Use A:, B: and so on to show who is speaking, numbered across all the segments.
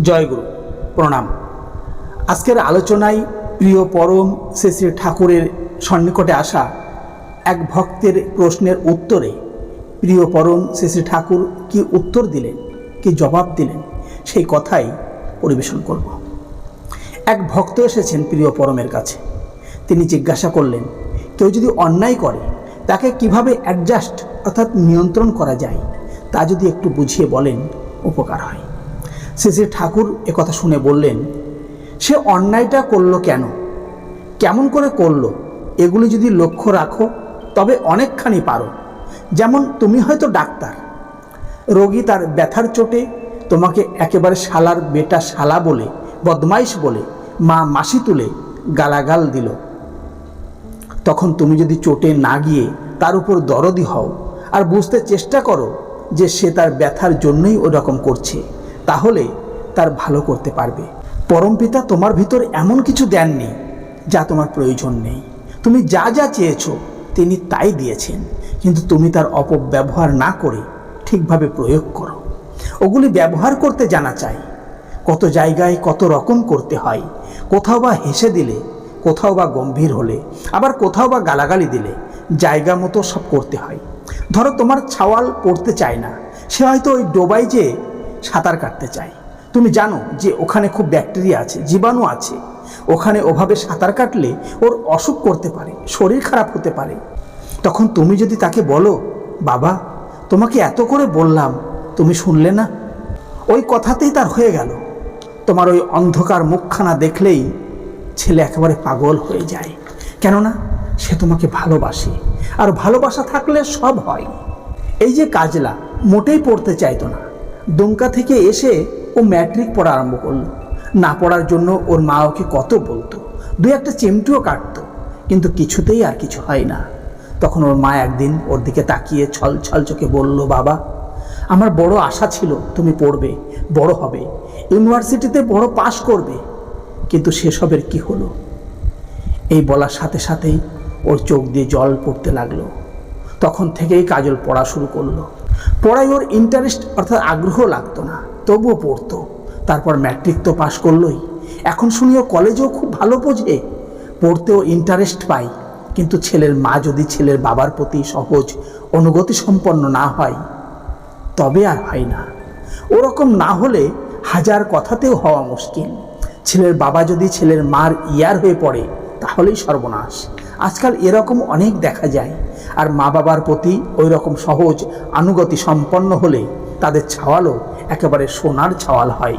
A: জয়গুরু, প্রণাম। আজকের আলোচনায় প্রিয় পরম শ্রী শ্রী ঠাকুরের সন্নিকটে আসা এক ভক্তের প্রশ্নের উত্তরে প্রিয় পরম শ্রী শ্রী ঠাকুর কি উত্তর দিলেন, কি জবাব দিলেন, সেই কথাই পরিবেশন করব। এক ভক্ত এসেছেন প্রিয় পরমের কাছে। তিনি জিজ্ঞাসা করলেন, কেউ যদি অন্যায় করে, তাকে কীভাবে অ্যাডজাস্ট অর্থাৎ নিয়ন্ত্রণ করা যায়, তা যদি একটু বুঝিয়ে বলেন, উপকার হয়? শ্রী ঠাকুর একথা শুনে বললেন, সে অন্যায়টা করল কেন? কেমন করে করল? এগুলি যদি লক্ষ্য রাখো, তবে অনেকখানি পারো। যেমন তুমি হয়তো ডাক্তার, রোগী তার ব্যথার চোটে তোমাকে একেবারে শালার বেটা শালা বলে, বদমাইশ বলে, মা মাসি তুলে গালাগাল দিল। তখন তুমি যদি চোটে না গিয়ে তার উপর দরদি হও, আর বুঝতে চেষ্টা করো যে সে তার ব্যথার জন্যই ওরকম করছে। তাহলে তার ভালো করতে পারবে। পরমপিতা তোমার ভিতর এমন কিছু দেননি যা তোমার প্রয়োজন নেই। তুমি যা যা চেয়েছ, তিনি তাই দিয়েছেন। কিন্তু তুমি তার অপব্যবহার না করে ঠিকভাবে প্রয়োগ করো। ওগুলি ব্যবহার করতে জানা চাই। কত জায়গায় কত রকম করতে হয়। কোথাও বা হেসে দিলে, কোথাও বা গম্ভীর হলে, আবার কোথাও বা গালাগালি দিলে জায়গা মতো সব করতে হয়। ধরো তোমার ছাওয়াল পড়তে চায় না। সে হয়তো ওই ডোবায় যে সাঁতার কাটতে চায়। তুমি জানো যে ওখানে খুব ব্যাকটেরিয়া আছে, জীবাণু আছে। ওখানে ওভাবে সাঁতার কাটলে ওর অসুখ করতে পারে, শরীর খারাপ হতে পারে। তখন তুমি যদি তাকে বলো, বাবা, তোমাকে এত করে বললাম, তুমি শুনলে না? ওই কথাতেই তার হয়ে গেল। তোমার ওই অন্ধকার মুখখানা দেখলেই ছেলে একেবারে পাগল হয়ে যায়। কেননা সে তোমাকে ভালোবাসে, আর ভালোবাসা থাকলে সব হয়। এই যে কাজলা, মোটেই পড়তে চাইতো না। দুমকা থেকে এসে ও ম্যাট্রিক পড়া আরম্ভ করল। না পড়ার জন্য ওর মা ওকে কত বলতো, দু একটা চিমটিও কাটতো, কিন্তু কিছুতেই আর কিছু হয় না। তখন ওর মা একদিন ওর দিকে তাকিয়ে ছল ছল চোখে বলল, বাবা, আমার বড় আশা ছিল তুমি পড়বে, বড় হবে, ইউনিভার্সিটিতে বড় পাশ করবে, কিন্তু সেসবের কি হলো? এই বলার সাথে সাথেই ওর চোখ দিয়ে জল পড়তে লাগল। তখন থেকেই কাজল পড়া শুরু করল। পড়ায় ওর ইন্টারেস্ট অর্থাৎ আগ্রহ লাগতো না, তবুও পড়তো। তারপর ম্যাট্রিক তো পাশ করলোই। এখন শুনিও কলেজেও খুব ভালো বোঝে। পড়তেও ইন্টারেস্ট পাই, কিন্তু ছেলের মা যদি ছেলের বাবার প্রতি সহজ অনুগতি সম্পন্ন না হয়, তবে আর হয় না। ওরকম না হলে হাজার কথাতেও হওয়া মুশকিল। ছেলের বাবা যদি ছেলের মার ইয়ার হয়ে পড়ে, তাহলেই সর্বনাশ। আজকাল এরকম অনেক দেখা যায়। আর মা বাবার প্রতি ওই রকম সহজ আনুগতি সম্পন্ন হলে তাদের ছাওয়ালও একেবারে সোনার ছাওয়াল হয়।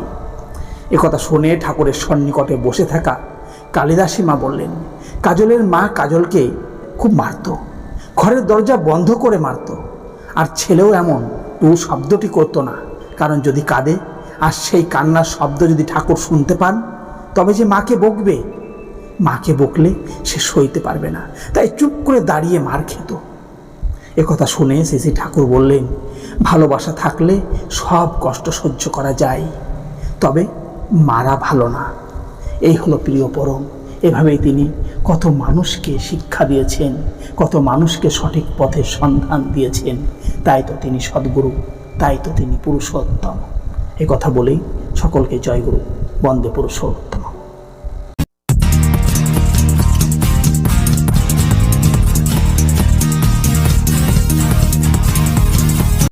A: একথা শুনে ঠাকুরের সন্নিকটে বসে থাকা কালিদাসী মা বললেন, কাজলের মা কাজলকে খুব মারত। ঘরের দরজা বন্ধ করে মারত। আর ছেলেও এমন টু শব্দটি করতো না। কারণ যদি কাঁদে, আর সেই কান্নার শব্দ যদি ঠাকুর শুনতে পান, তবে যে মাকে বকবে মাকে বকলে সে সইতে পারবে না। তাই চুপ করে দাঁড়িয়ে মার খেত। একথা শুনে শ্রী ঠাকুর বললেন, ভালোবাসা থাকলে সব কষ্ট সহ্য করা যায়, তবে মারা ভালো না। এই হলো প্রিয় পরম। এভাবেই তিনি কত মানুষকে শিক্ষা দিয়েছেন, কত মানুষকে সঠিক পথের সন্ধান দিয়েছেন। তাই তো তিনি সদ্গুরু, তাই তো তিনি পুরুষোত্তম। এ কথা বলেই সকলকে জয়গুরু, বন্দে পুরুষোত্তম।